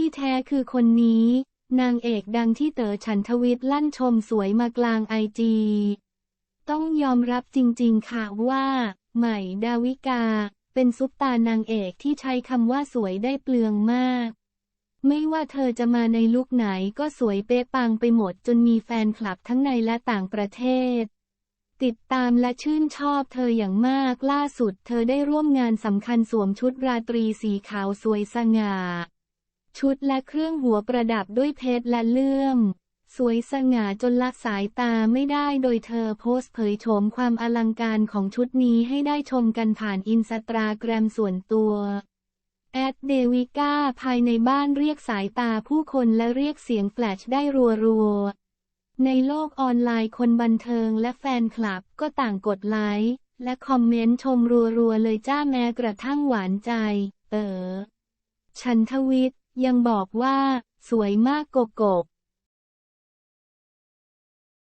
ที่แท้คือคนนี้ นางเอกดังที่เต๋อฉันทวิทย์ลั่นชมสวยมากลางไอจี ต้องยอมรับจริงๆค่ะว่า ใหม่ดาวิกา เป็นซุปตานางเอกที่ใช้คำว่าสวยได้เปลืองมาก ไม่ว่าเธอจะมาในลุคไหนก็สวยเป๊ะปังไปหมดจนมีแฟนคลับทั้งในและต่างประเทศติดตามและชื่นชอบเธออย่างมากล่าสุดเธอได้ร่วมงานสำคัญสวมชุดราตรีสีขาวสวยสง่า ชุดและเครื่องหัวประดับด้วยเพชรและเลื่อม สวยสง่าจนละสายตาไม่ได้โดยเธอโพสต์เผยโฉมความอลังการของชุดนี้ให้ได้ชมกันผ่านอินสตาแกรมส่วนตัวแอดเดวิก้าภายในบ้านเรียกสายตาผู้คนและเรียกเสียงแฟลชได้รัวๆ ในโลกออนไลน์คนบันเทิงและแฟนคลับก็ต่างกดไลค์และคอมเมนต์ชมรัวๆ เลยจ้าแม้กระทั่งหวานใจ เออฉันทวิทย์ ยังบอกว่า สวยมากโกโกก